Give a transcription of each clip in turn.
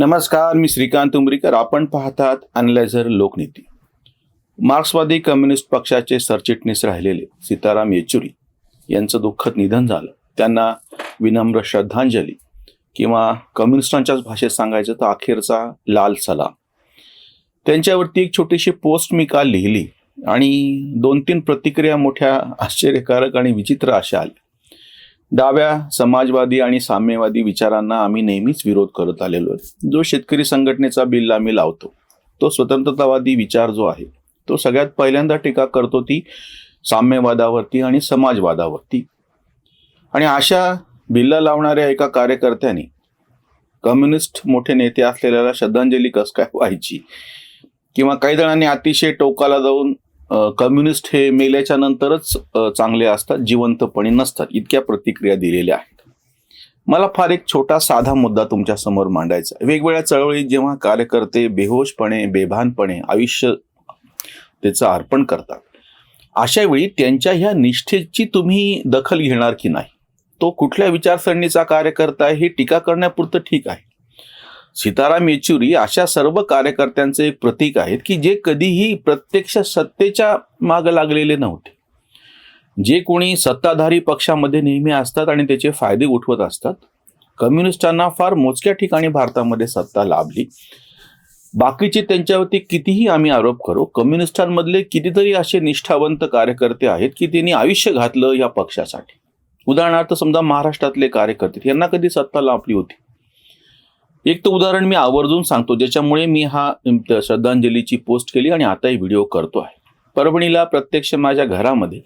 नमस्कार मी श्रीकांत उमरीकर. आपण पाहतात अनलायझर लोकनीती. मार्क्सवादी कम्युनिस्ट पक्षाचे सरचिटणीस राहिलेले सीताराम येचुरी यांचं दुःखद निधन झालं. त्यांना विनम्र श्रद्धांजली किंवा कम्युनिस्टांच्याच भाषेत सांगायचं तर अखेरचा लाल सलाम. त्यांच्यावरती एक छोटीशी पोस्ट मी काल लिहिली आणि दोन तीन प्रतिक्रिया मोठ्या आश्चर्यकारक आणि विचित्र अशा आल्या. डाव्या समाजवादी आणि साम्यवादी विचारांना आम्ही नेहमीच विरोध करत आलेलो आहे. जो शेतकरी संघटनेचा बिल आम्ही लावतो तो स्वतंत्रतावादी विचार जो आहे तो सगळ्यात पहिल्यांदा टीका करतो ती साम्यवादावरती आणि समाजवादावरती. आणि अशा बिल्ला लावणाऱ्या एका कार्यकर्त्याने कम्युनिस्ट मोठे नेते असलेल्याला श्रद्धांजली कस काय व्हायची? किंवा काही जणांनी अतिशय टोकाला जाऊन कम्युनिस्ट हे मेल्याच्या नंतरच चांगले असतात जिवंतपणे नसतात इतक्या प्रतिक्रिया दिलेल्या आहेत. मला फार एक छोटा साधा मुद्दा तुमच्यासमोर मांडायचा आहे. वेगवेगळ्या चळवळीत जेव्हा कार्यकर्ते बेहोशपणे बेभानपणे आयुष्य त्याचं अर्पण करतात अशा वेळी त्यांच्या ह्या निष्ठेची तुम्ही दखल घेणार की नाही? तो कुठल्या विचारसरणीचा कार्यकर्ता आहे हे टीका करण्यापुरतं ठीक आहे. सीताराम येचुरी अशा सर्व कार्यकर्त्यांचे एक प्रतीक आहेत की जे कधीही प्रत्यक्ष सत्तेच्या माग लागलेले नव्हते. जे कोणी सत्ताधारी पक्षामध्ये नेहमी असतात आणि त्याचे फायदे उठवत असतात कम्युनिस्टांना फार मोजक्या ठिकाणी भारतामध्ये सत्ता लाभली. बाकीचे त्यांच्यावरती कितीही आम्ही आरोप करू कम्युनिस्टांमधले कितीतरी असे निष्ठावंत कार्यकर्ते आहेत की त्यांनी आयुष्य घातलं या पक्षासाठी. उदाहरणार्थ समजा महाराष्ट्रातले कार्यकर्ते यांना कधी सत्ता लाभली होती? एक तर उदाहरण मी आवर्जून सांगतो ज्याच्यामुळे मी हा श्रद्धांजलीची पोस्ट केली आणि आताही व्हिडिओ करतो आहे. परभणीला प्रत्यक्ष माझ्या घरामध्ये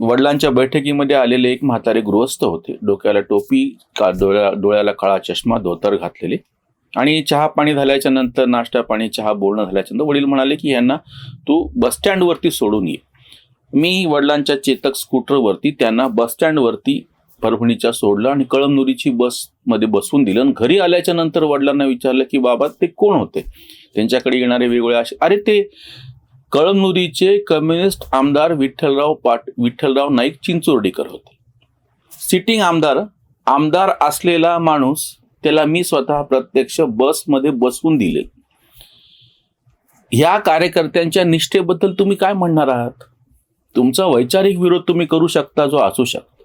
वडिलांच्या बैठकीमध्ये आलेले एक म्हातारे गृहस्थ होते. डोक्याला टोपी का डोळ्या डोळ्याला काळा चष्मा धोतर घातलेले. आणि चहा पाणी झाल्याच्यानंतर नाश्ता पाणी चहा बोलणं झाल्याच्यानंतर वडील म्हणाले की यांना तू बसस्टँडवरती सोडून ये. मी वडिलांच्या चेतक स्कूटरवरती त्यांना बसस्टँडवरती परभणीच्या सोडलं आणि कळमनुरीची बसमध्ये बसवून दिलं. आणि घरी आल्याच्यानंतर वडिलांना विचारलं की बाबा ते कोण होते? त्यांच्याकडे येणारे वेगवेगळे असे. अरे ते कळमनुरीचे कम्युनिस्ट आमदार विठ्ठलराव पाट विठ्ठलराव नाईक चिंचोर्डीकर होते. सिटिंग आमदार आमदार असलेला माणूस त्याला मी स्वतः प्रत्यक्ष बसमध्ये बसवून दिले. ह्या कार्यकर्त्यांच्या निष्ठेबद्दल तुम्ही काय म्हणणार आहात? तुमचा वैचारिक विरोध तुम्ही करू शकता जो असू शकता.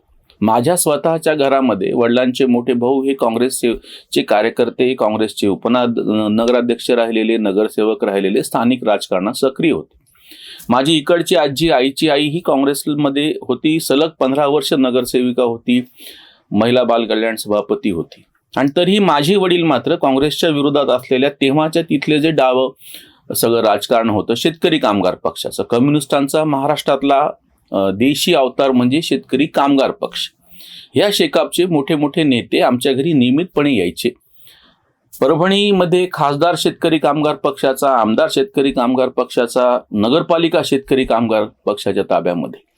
माझ्या स्वतःच्या घरामध्ये वडिलांचे मोठे भाऊ हे काँग्रेसचे चे कार्यकर्ते काँग्रेसचे उपना नगराध्यक्ष राहिलेले नगरसेवक राहिलेले स्थानिक राजकारणात सक्रिय होते. माझी इकडची आजी आईची आई ही काँग्रेसमध्ये होती सलग पंधरा वर्ष नगरसेविका होती महिला बाल कल्याण सभापती होती. आणि तरीही माझे वडील मात्र काँग्रेसच्या विरोधात असलेल्या तेव्हाच्या तिथले जे डावं सगळं राजकारण होतं शेतकरी कामगार पक्षाचं कम्युनिस्टांचा महाराष्ट्रातला देशी अवतार म्हणजे शेतकरी कामगार पक्ष. ह्या शेकापचे मोठे मोठे नेते आमच्या घरी नियमितपणे यायचे. परभणीमध्ये खासदार शेतकरी कामगार पक्षाचा आमदार शेतकरी कामगार पक्षाचा नगरपालिका शेतकरी कामगार पक्षाच्या ताब्यामध्ये.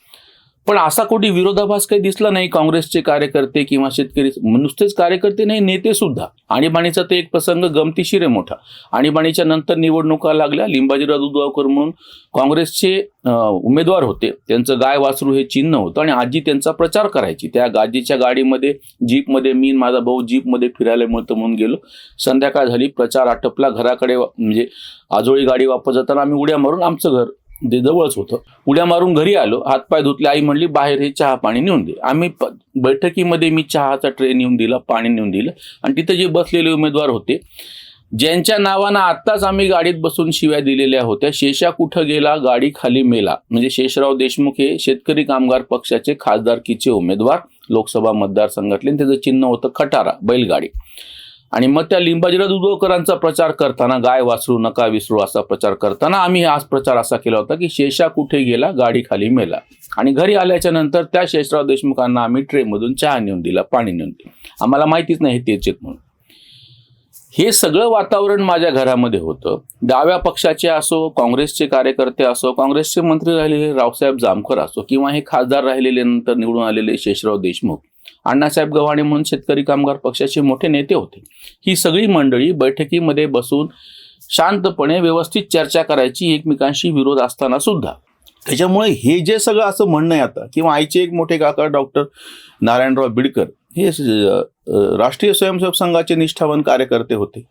पण असा कोणी विरोधाभास काही दिसला नाही काँग्रेसचे कार्यकर्ते किंवा शेतकरी नुसतेच कार्यकर्ते नाही नेते सुद्धा. आणीबाणीचा ते एक प्रसंग गमतीशीर आहे मोठा. आणीबाणीच्या नंतर निवडणुका लागल्या लिंबाजीराव दुधगावकर म्हणून काँग्रेसचे उमेदवार होते. त्यांचं गाय वासरू हे चिन्ह होतं आणि आजी त्यांचा प्रचार करायची. त्या आजीच्या गाडीमध्ये जीपमध्ये मी माझा भाऊ जीपमध्ये फिरायला मिळतं म्हणून गेलो. संध्याकाळ झाली प्रचार आटपला. घराकडे म्हणजे आजोळी गाडी वापस जाताना आम्ही उड्या मारून आमचं घर ते जवळच होतं. उड्या मारून घरी आलो. हातपाय धुतले. आई म्हणली बाहेर हे चहा पाणी नेऊन दे. आम्ही बैठकीमध्ये मी चहाचा ट्रे नेऊन दिला पाणी नेऊन दिलं. आणि तिथे जे बसलेले उमेदवार होते ज्यांच्या नावानं आत्ताच आम्ही गाडीत बसून शिव्या दिलेल्या होत्या शेषा कुठं गेला गाडी खाली मेला. म्हणजे शेषराव देशमुख हे शेतकरी कामगार पक्षाचे खासदारकीचे उमेदवार लोकसभा मतदारसंघातले. त्याचं चिन्ह होतं खटारा बैलगाडी. आणि मग त्या लिंबाजीराव दुधोकरांचा प्रचार करताना गाय वासरू नका विसरू असा प्रचार करताना आम्ही आज प्रचार असा केला होता की शेषा कुठे गेला? गाडी खाली मेला. आणि घरी आल्याच्यानंतर त्या शेषराव देशमुखांना आम्ही ट्रेमधून चहा नेऊन दिला पाणी नेऊन दिलं. आम्हाला माहितीच नाही हे तेच म्हणून. हे सगळं वातावरण माझ्या घरामध्ये होतं. डाव्या पक्षाचे असो काँग्रेसचे कार्यकर्ते असो काँग्रेसचे मंत्री राहिलेले रावसाहेब जामकर असो किंवा हे खासदार राहिलेले नंतर निवडून आलेले शेषराव देशमुख अण्णासाहेब गव्हाणे म्हणून शेतकरी कामगार पक्षाचे मोठे नेते होते. ही सगळी मंडळी बैठकीमध्ये बसून शांतपणे व्यवस्थित चर्चा करायची एकमेकांशी विरोध असताना सुद्धा. त्याच्यामुळे हे जे सगळं असं म्हणणं आहे आता किंवा आईचे एक मोठे काका डॉक्टर नारायणराव बिडकर हे राष्ट्रीय स्वयंसेवक संघाचे निष्ठावान कार्यकर्ते होते.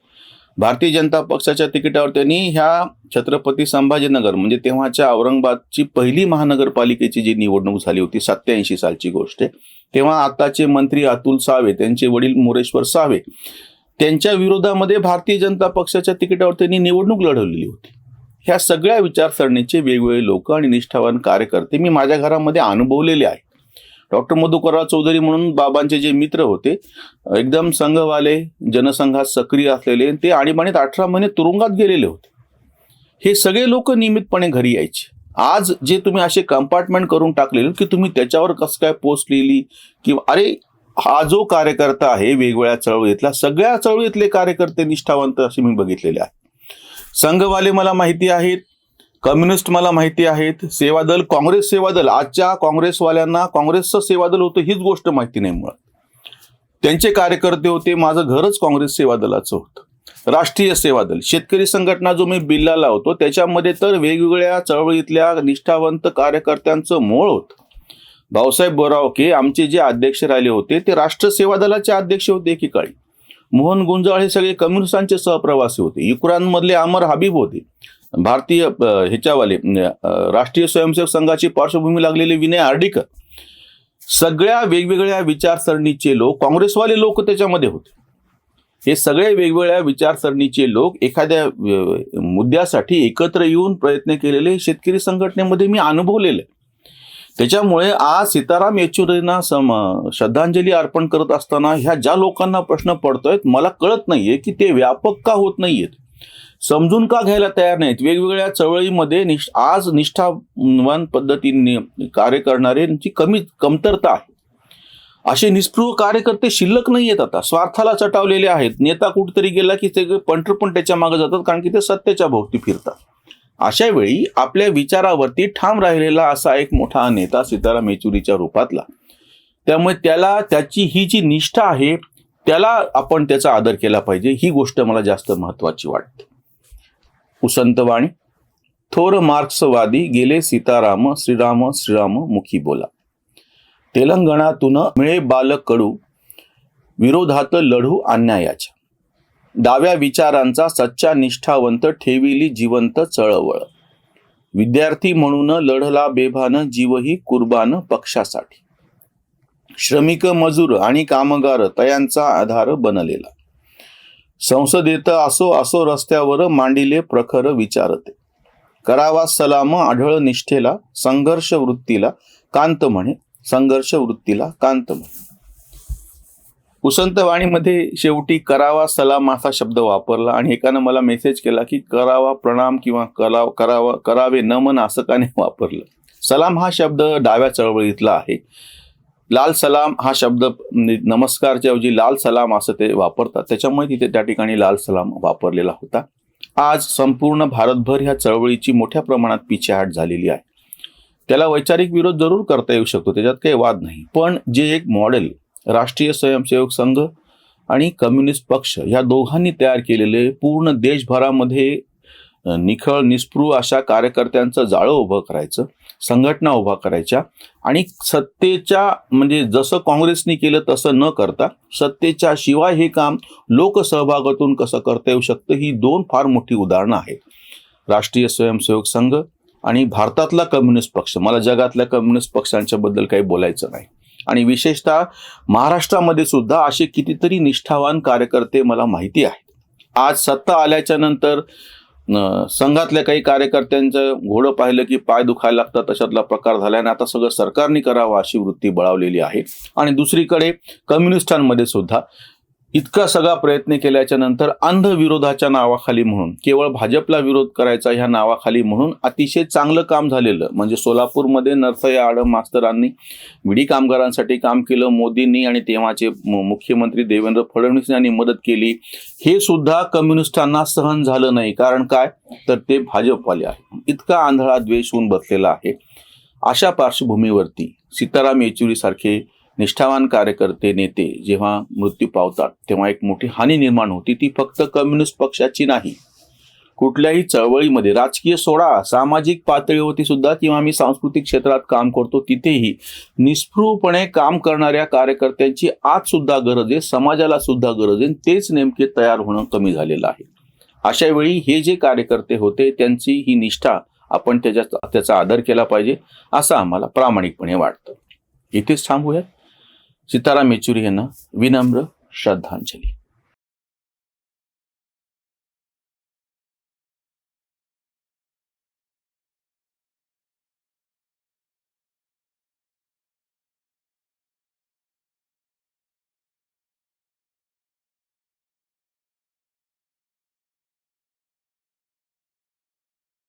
भारतीय जनता पक्षाच्या तिकिटावर त्यांनी ह्या छत्रपती संभाजीनगर म्हणजे तेव्हाच्या औरंगाबादची पहिली महानगरपालिकेची जी निवडणूक झाली होती सत्याऐंशी सालची गोष्ट आहे तेव्हा आताचे मंत्री अतुल सावे त्यांचे वडील मोरेश्वर सावे त्यांच्या विरोधामध्ये भारतीय जनता पक्षाच्या तिकिटावर त्यांनी निवडणूक लढवलेली होती. ह्या सगळ्या विचारसरणीचे वेगवेगळे लोक आणि निष्ठावान कार्यकर्ते मी माझ्या घरामध्ये अनुभवलेले आहे डॉक्टर मधुकरराव चौधरी म्हणून बाबांचे जे मित्र होते एकदम संघवाले जनसंघात सक्रिय असलेले ते आणीबाणीत अठरा महिने तुरुंगात गेलेले होते. हे सगळे लोक नियमितपणे घरी यायचे. आज जे तुम्ही असे कंपार्टमेंट करून टाकलेले की तुम्ही त्याच्यावर कसं काय पोस्ट लिहिली किंवा अरे हा जो कार्यकर्ता आहे वेगवेगळ्या चळवळीतला सगळ्या चळवळीतले कार्यकर्ते निष्ठावंत असे मी बघितलेले आहे संघवाले मला माहिती आहेत कम्युनिस्ट मला माहिती आहेत सेवादल काँग्रेस सेवादल आजच्या काँग्रेसवाल्यांना काँग्रेसचं सेवादल होतं हीच गोष्ट माहिती नाही मुळात. त्यांचे कार्यकर्ते होते माझं घरच काँग्रेस सेवादलाचं होतं. राष्ट्रीय सेवादल शेतकरी संघटना जो मी बिल्ला लावतो त्याच्यामध्ये तर वेगवेगळ्या चळवळीतल्या निष्ठावंत कार्यकर्त्यांचं मूळ होतं. भाऊसाहेब बोरावके आमचे जे अध्यक्ष राहिले होते ते राष्ट्र सेवा दलाचे अध्यक्ष होते एकेकाळी. मोहन गुंजाळ हे सगळे कम्युनिस्टांचे सहप्रवासी होते. युक्रांमधले अमर हबीब होते. भारतीय ह्याच्यावाले राष्ट्रीय स्वयंसेवक संघाची पार्श्वभूमी लागलेले विनय आर्डीकर सगळ्या वेगवेगळ्या विचारसरणीचे लोक काँग्रेसवाले लोक त्याच्यामध्ये होते. हे सगळे वेगवेगळ्या विचारसरणीचे लोक एखाद्या मुद्द्यासाठी एकत्र येऊन प्रयत्न केलेले शेतकरी संघटनेमध्ये मी अनुभवलेले. त्याच्यामुळे आज सीताराम येचुरींना सम श्रद्धांजली अर्पण करत असताना ह्या ज्या लोकांना प्रश्न पडतोय मला कळत नाहीये की ते व्यापक का होत नाहीयेत. समजून का घ्यायला तयार नाहीत? वेगवेगळ्या चळवळीमध्ये निष्ठ आज निष्ठावान पद्धतीने कार्य करणाऱ्यांची कमी कमतरता आहे. असे निष्पृह कार्यकर्ते शिल्लक नाही आहेत आता. स्वार्थाला चटावलेले आहेत. नेता कुठेतरी गेला की ते पंटर पण त्याच्यामागे जातात कारण की ते सत्तेच्या भोवती फिरतात. अशा वेळी आपल्या विचारावरती ठाम राहिलेला असा एक मोठा नेता सीताराम येचुरीच्या रूपातला. त्यामुळे त्याला त्याची ही जी निष्ठा आहे त्याला आपण त्याचा आदर केला पाहिजे. ही गोष्ट मला जास्त महत्वाची वाटते. उसंतवाणी थोर मार्क्सवादी गेले सीताराम श्रीराम श्रीराम मुखी बोला. तेलंगणातून मिळे बालक कडू विरोधात लढू अन्यायाच्या. डाव्या विचारांचा सच्चा निष्ठावंत ठेविली जिवंत चळवळ. विद्यार्थी म्हणून लढला बेभान जीवही कुर्बान पक्षासाठी. श्रमिक मजूर आणि कामगार तयांचा आधार बनलेला. संसदेत असो असो रस्त्यावर मांडिले प्रखर विचारते. करावा सलाम आढळ निष्ठेला संघर्ष वृत्तीला कांत म्हणे संघर्ष वृत्तीला कांत म्हणे. उसंतवाणीमध्ये शेवटी करावा सलाम असा शब्द वापरला आणि एकानं मला मेसेज केला की करावा प्रणाम किंवा कराव करावा करावे नमन असं का नाही वापरलं. सलाम हा शब्द डाव्या चळवळीतला आहे. लाल सलाम हा शब्द नमस्कारच्या ऐवजी लाल सलाम असं ते वापरतात. त्याच्यामुळे तिथे त्या ठिकाणी लाल सलाम वापरलेला होता. आज संपूर्ण भारतभर ह्या चळवळीची मोठ्या प्रमाणात पिछेहाट झालेली आहे. त्याला वैचारिक विरोध जरूर करता येऊ शकतो त्याच्यात काही वाद नाही. पण जे एक मॉडेल राष्ट्रीय स्वयंसेवक संघ आणि कम्युनिस्ट पक्ष या दोघांनी तयार केलेले पूर्ण देशभरामध्ये निखळ निस्पृह अशा कार्यकर्त्यांचं जाळं उभं करायचं संघटना उभा करायच्या आणि सत्तेच्या म्हणजे जसं काँग्रेसनी केलं तसं न करता सत्तेच्या शिवाय हे काम लोकसहभागातून कसं करता येऊ शकतं ही दोन फार मोठी उदाहरणं आहेत. राष्ट्रीय स्वयंसेवक संघ आणि भारतातला कम्युनिस्ट पक्ष. मला जगातल्या कम्युनिस्ट पक्षांच्या बद्दल काही बोलायचं नाही. आणि विशेषतः महाराष्ट्रामध्ये सुद्धा असे कितीतरी निष्ठावान कार्यकर्ते मला माहिती आहेत. आज सत्ता आल्याच्यानंतर संघातल्या काही कार्यकर्त्यांचं घोडं पाहिलं की पाय दुखायला लागतात तशातला प्रकार झाला आणि आता सगळं सरकारने करावं अशी वृत्ती बळावलेली आहे. आणि दुसरीकडे कम्युनिस्टांमध्ये सुद्धा इतका सगळा प्रयत्न केल्याच्यानंतर अंध विरोधाच्या नावाखाली म्हणून केवळ भाजपला विरोध करायचा ह्या नावाखाली म्हणून अतिशय चांगलं काम झालेलं. म्हणजे सोलापूरमध्ये नरसया आडम मास्तरांनी विडी कामगारांसाठी काम केलं मोदींनी आणि तेव्हाचे मुख्यमंत्री देवेंद्र फडणवीस यांनी मदत केली. हे सुद्धा कम्युनिस्टांना सहन झालं नाही. कारण काय? तर ते भाजपवाले आहे इतका आंधळा द्वेष होऊन बसलेला आहे. अशा पार्श्वभूमीवरती सीताराम येचुरी सारखे निष्ठावान कार्यकर्ते नेते जेव्हा मृत्यू पावतात तेव्हा एक मोठी हानी निर्माण होती. ती फक्त कम्युनिस्ट पक्षाची नाही. कुठल्याही चळवळीमध्ये राजकीय सोडा सामाजिक पातळीवरती सुद्धा किंवा आम्ही सांस्कृतिक क्षेत्रात काम करतो तिथेही निस्पृहपणे काम करणाऱ्या कार्यकर्त्यांची आज सुद्धा गरज आहे समाजाला सुद्धा गरज आहे. तेच नेमके तयार होणं कमी झालेलं आहे. अशा वेळी हे जे कार्यकर्ते होते त्यांची ही निष्ठा आपण त्याच्या त्याचा आदर केला पाहिजे असं आम्हाला प्रामाणिकपणे वाटतं. इथेच थांबूयात. सीताराम येचुरी यांना विनम्र श्रद्धांजली